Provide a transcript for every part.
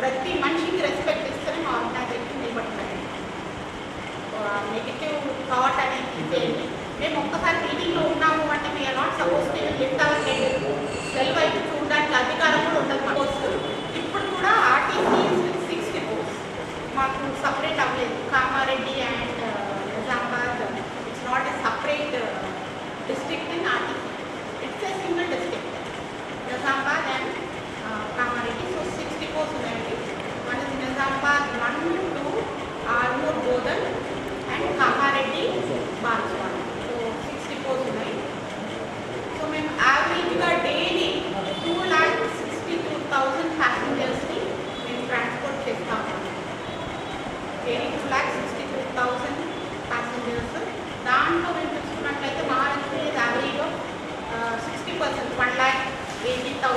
ప్రతి మనిషికి రెస్పెక్ట్ ఇస్తేనే మా ఆర్గనైజేషన్ నిలబడుతుంది. నెగిటివ్ థాట్ అనేది మేము ఒక్కసారి మీటింగ్లో ఉన్నాము అంటే మీ అలాంటి సపోజ్ లిఫ్ట్ చెప్తాను సెల్వ్ అయితే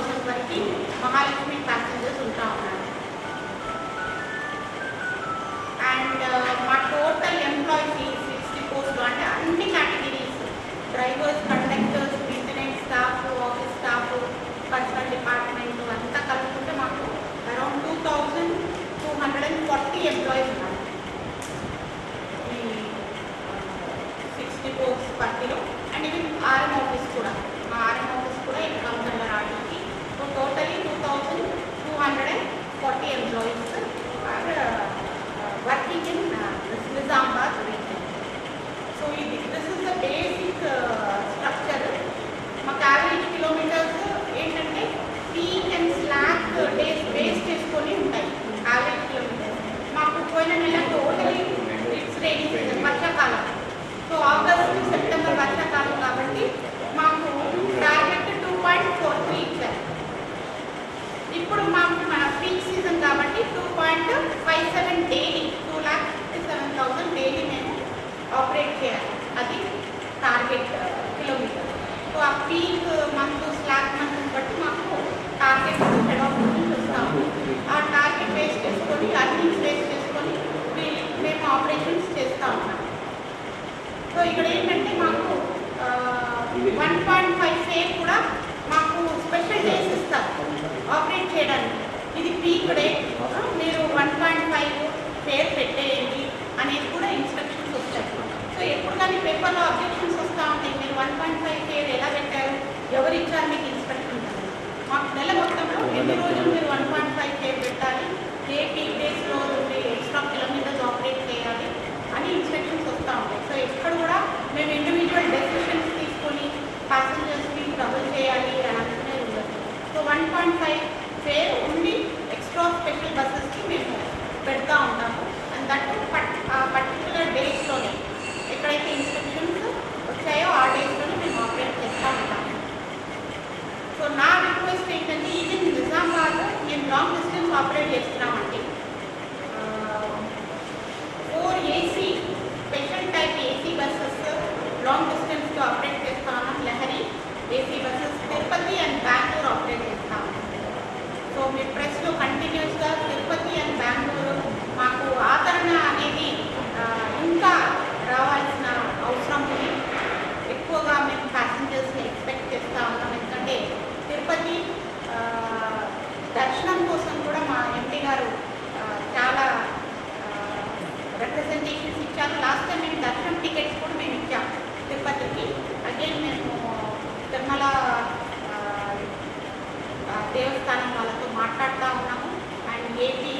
ఎయిటీ వరకు మహాలక్ష్మి ప్యాసింజర్స్ ఉంటా ఉన్నారు అండ్ మా టోటల్ ఎంప్లాయీస్ సిక్స్టీ పోస్ట్ అంటే అన్ని categories drivers conductors maintenance staff office staff personnel department అంతా కలుపుకుంటే మాకు around two thousand two hundred and forty employees ఉన్నారు. 340 employees are working in Nizamabad one point five fare కూడా మాకు special days ఇస్తారు. Operate చేయడానికి. ఇది పీక్ డే మీరు వన్ పాయింట్ ఫైవ్ ఫేర్ పెట్టేయండి అనేది కూడా ఇన్స్ట్రక్షన్స్ వచ్చాయి. సో ఎప్పుడు కానీ పేపర్లో అబ్జెక్షన్స్ వస్తూ ఉంటాయి. మీరు వన్ పాయింట్ ఫైవ్ ఫేర్ ఎలా పెట్టారు? ఎవరు ఇచ్చారు? మీకు ఇన్స్ట్రక్షన్స్ మాకు నెల మొత్తంలో ఎన్ని రోజులు మీరు వన్ పాయింట్ ఫైవ్ ఫేర్ పెట్టాలి ఏ పీక్ డేస్లో మీరు ఎక్స్ట్రా కిలోమీటర్స్ ఆపరేట్ చేయాలి అని ఇన్స్ట్రక్షన్స్ వస్తూ ఉంటాయి సో ఎక్కడ కూడా మేము ఇండివిజువల్ డెసిషన్స్ తీసుకొని ప్యాసింజర్స్ని డబుల్ చేయాలి అని అనుకునేది ఉండదు so one point five fare ఉండి ఎక్స్ట్రా స్పెషల్ బస్సెస్కి మేము పెడతా ఉంటాము. అండ్ దట్ పట్ ఆ పర్టికులర్ డేస్లోనే ఎక్కడైతే ఇన్స్ట్రక్షన్స్ వచ్చాయో ఆ డేస్లోనే మేము ఆపరేట్ చేస్తూ ఉంటాము. సో నా రిక్వెస్ట్ ఏంటంటే ఈవెన్ నిజామాబాద్ మేము లాంగ్ డిస్టెన్స్ ఆపరేట్ చేస్తున్నాము four AC special type AC buses long డిస్టెన్స్లో ఆపరేట్ చేస్తా ఉన్నాం Lahari AC buses Tirupati and Bengaluru operate చేస్తా ఉన్నాం సో మీ ప్రెస్లో కంటిన్యూస్గా తిరుపతి అండ్ బెంగళూరు మాకు ఆదరణ అనేది ఆ, ఇంకా రావాల్సిన అవసరం ఉంది ఎక్కువగా మేము ప్యాసింజర్స్ని ఎక్స్పెక్ట్ చేస్తూ ఉన్నాం ఎందుకంటే తిరుపతి ఆ, దర్శనం కోసం కూడా మా ఎంపీ గారు ఆ, చాలా రిప్రజెంటేషన్స్ ఇచ్చారు లాస్ట్ టైం మేము దర్శనం టికెట్స్ కూడా మేము ఇచ్చాం తిరుపతికి అంటే మేము తిరుమల దేవస్థానం వాళ్ళతో మాట్లాడుతూ ఉన్నాము. అండ్ ఏపీ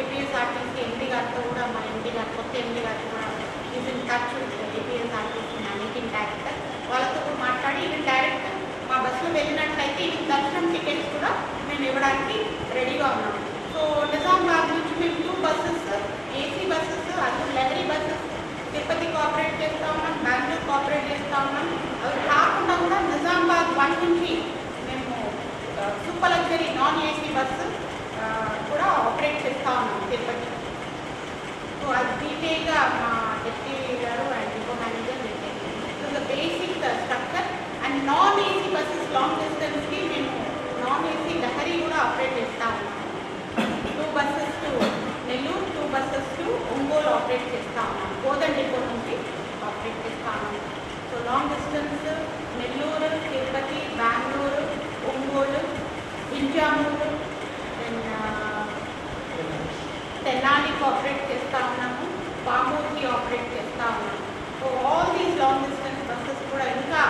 ఏపీఎస్ఆర్టీసీ ఎండి గారితో కూడా మా ఎండి గారు కొత్త ఎండి గారితో కూడా is in touch APSRTC managing director వాళ్ళతో కూడా మాట్లాడి ఈవెన్ డైరెక్ట్ మా బస్సులో వెళ్ళినట్లయితే ఈవెన్ దర్శనం టికెట్స్ కూడా మేము ఇవ్వడానికి రెడీగా ఉన్నాము సో నిజామాబాద్ నుంచి మేము టూ బస్సెస్ ఏసీ బస్సెస్ అటు లెవరీ బస్సెస్ తిరుపతి కోఆపరేట్ చేస్తూ ఉన్నాం బెంగళూరు కోఆపరేట్ చేస్తూ ఉన్నాం. అవి కాకుండా కూడా నిజామాబాద్ వన్ నుంచి మేము super luxury non AC bus కూడా ఆపరేట్ చేస్తూ ఉన్నాం తిరుపతి. సో అది డీటెయిల్గా మా డిప్యూటీ గారు and depot manager so the basic structure and non AC buses long డిస్టెన్స్కి మేము నాన్ ఏసీ లహరీ కూడా ఆపరేట్ చేస్తూ ఉన్నాం. Two buses to Nellore two buses to Ongole operate చేస్తూ ఉన్నాం డిపో నుంచి ఆపరేట్ చేస్తూ ఉన్నాం so long distance Nellore Tirupati Bengaluru Ongole Vinjamuru తెనాలికి operate చేస్తూ ఉన్నాము పామూరుకి ఆపరేట్ చేస్తూ ఉన్నాము so all these long distance buses కూడా ఇంకా